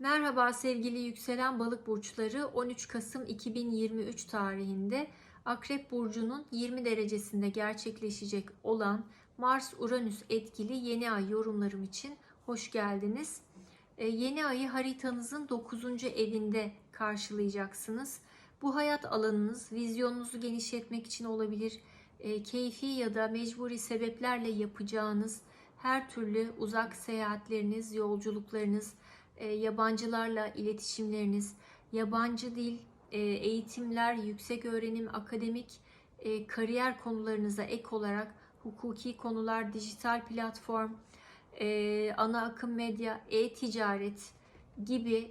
Merhaba sevgili yükselen balık burçları 13 Kasım 2023 tarihinde Akrep Burcu'nun 20 derecesinde gerçekleşecek olan Mars-Uranüs etkili yeni ay yorumlarım için hoş geldiniz. Ee, Yeni ayı haritanızın 9. evinde karşılayacaksınız. Bu hayat alanınız vizyonunuzu genişletmek için olabilir. Ee, Keyfi ya da mecburi sebeplerle yapacağınız her türlü uzak seyahatleriniz, yolculuklarınız, e, yabancılarla iletişimleriniz, yabancı dil, e, eğitimler, yüksek öğrenim, akademik, e, kariyer konularınıza ek olarak hukuki konular, dijital platform, ana akım medya, e-ticaret gibi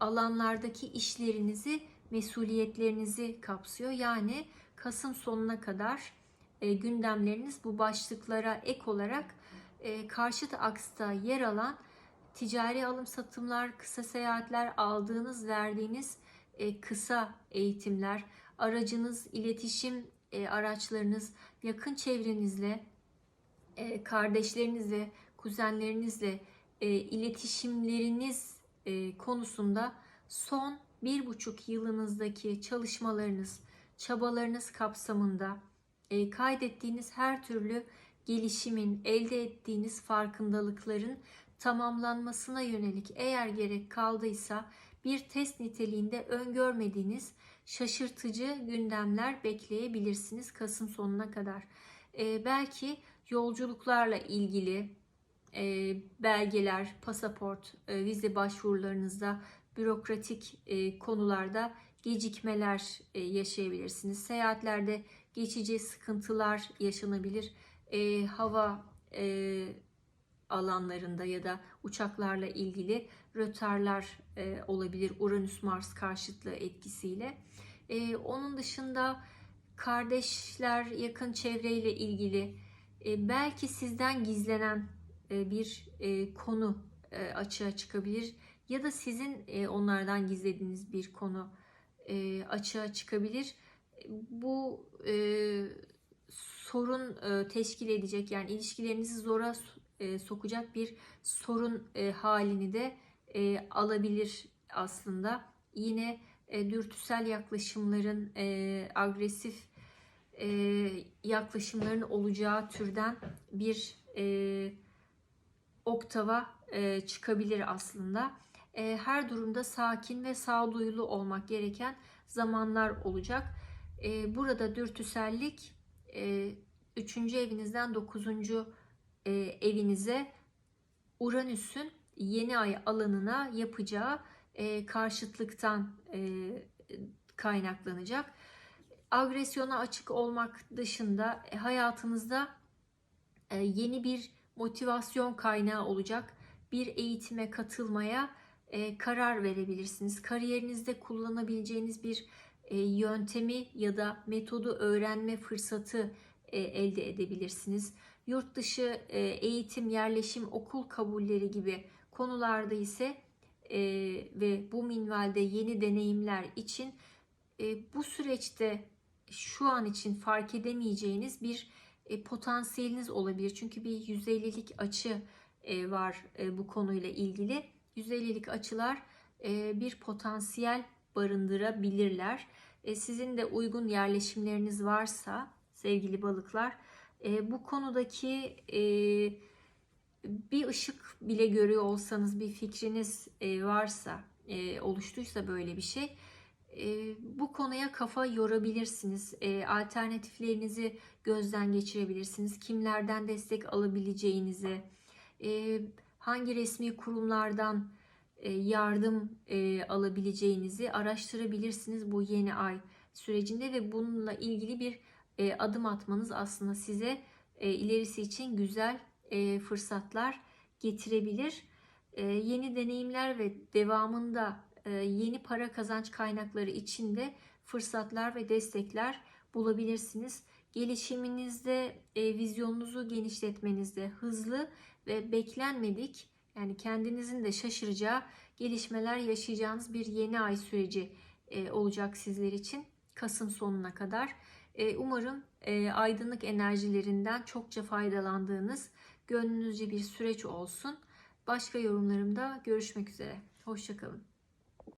alanlardaki işlerinizi, mesuliyetlerinizi kapsıyor. Yani Kasım sonuna kadar gündemleriniz bu başlıklara ek olarak karşıt aksta yer alan ticari alım satımlar, kısa seyahatler, aldığınız, verdiğiniz e, kısa eğitimler, aracınız, iletişim e, araçlarınız, yakın çevrenizle, e, kardeşlerinizle, kuzenlerinizle e, iletişimleriniz e, konusunda son bir buçuk yılınızdaki çalışmalarınız, çabalarınız kapsamında e, kaydettiğiniz her türlü gelişimin, elde ettiğiniz farkındalıkların tamamlanmasına yönelik eğer gerek kaldıysa bir test niteliğinde öngörmediğiniz şaşırtıcı gündemler bekleyebilirsiniz Kasım sonuna kadar. Ee, belki yolculuklarla ilgili e, belgeler, pasaport, e, vize başvurularınızda bürokratik e, konularda gecikmeler e, yaşayabilirsiniz. Seyahatlerde geçici sıkıntılar yaşanabilir. E, hava e, alanlarında ya da uçaklarla ilgili rötarlar e, olabilir Uranüs-Mars karşıtlığı etkisiyle. E, onun dışında kardeşler, yakın çevreyle ilgili e, belki sizden gizlenen e, bir e, konu e, açığa çıkabilir ya da sizin e, onlardan gizlediğiniz bir konu e, açığa çıkabilir. Bu e, sorun e, teşkil edecek yani ilişkilerinizi zora e, sokacak bir sorun e, halini de e, alabilir aslında. Yine e, dürtüsel yaklaşımların, agresif e, yaklaşımların olacağı türden bir oktava çıkabilir aslında. Her durumda sakin ve sağduyulu olmak gereken zamanlar olacak. Burada dürtüsellik e, 3. evinizden 9 e, evinize Uranüs'ün yeni ay alanına yapacağı e, karşıtlıktan e, kaynaklanacak. Agresyona açık olmak dışında e, hayatınızda e, yeni bir motivasyon kaynağı olacak. Bir eğitime katılmaya e, karar verebilirsiniz. Kariyerinizde kullanabileceğiniz bir e, yöntemi ya da metodu öğrenme fırsatı e, elde edebilirsiniz yurt dışı e, eğitim, yerleşim, okul kabulleri gibi konularda ise e, ve bu minvalde yeni deneyimler için e, bu süreçte şu an için fark edemeyeceğiniz bir potansiyeliniz olabilir. Çünkü bir 150'lik açı var bu konuyla ilgili. 150'lik açılar bir potansiyel barındırabilirler. Sizin de uygun yerleşimleriniz varsa sevgili balıklar e, bu konudaki e, bir ışık bile görüyor olsanız bir fikriniz e, varsa e, oluştuysa böyle bir şey e, bu konuya kafa yorabilirsiniz. E, alternatiflerinizi gözden geçirebilirsiniz. Kimlerden destek alabileceğinizi, e, hangi resmi kurumlardan e, yardım e, alabileceğinizi araştırabilirsiniz bu yeni ay sürecinde ve bununla ilgili bir e, adım atmanız aslında size e, ilerisi için güzel e, fırsatlar getirebilir. E, yeni deneyimler ve devamında e, yeni para kazanç kaynakları içinde fırsatlar ve destekler bulabilirsiniz. Gelişiminizde, e, vizyonunuzu genişletmenizde hızlı ve beklenmedik yani kendinizin de şaşıracağı gelişmeler yaşayacağınız bir yeni ay süreci e, olacak sizler için Kasım sonuna kadar. E, umarım e, aydınlık enerjilerinden çokça faydalandığınız gönlünüzce bir süreç olsun. Başka yorumlarımda görüşmek üzere. Hoşçakalın.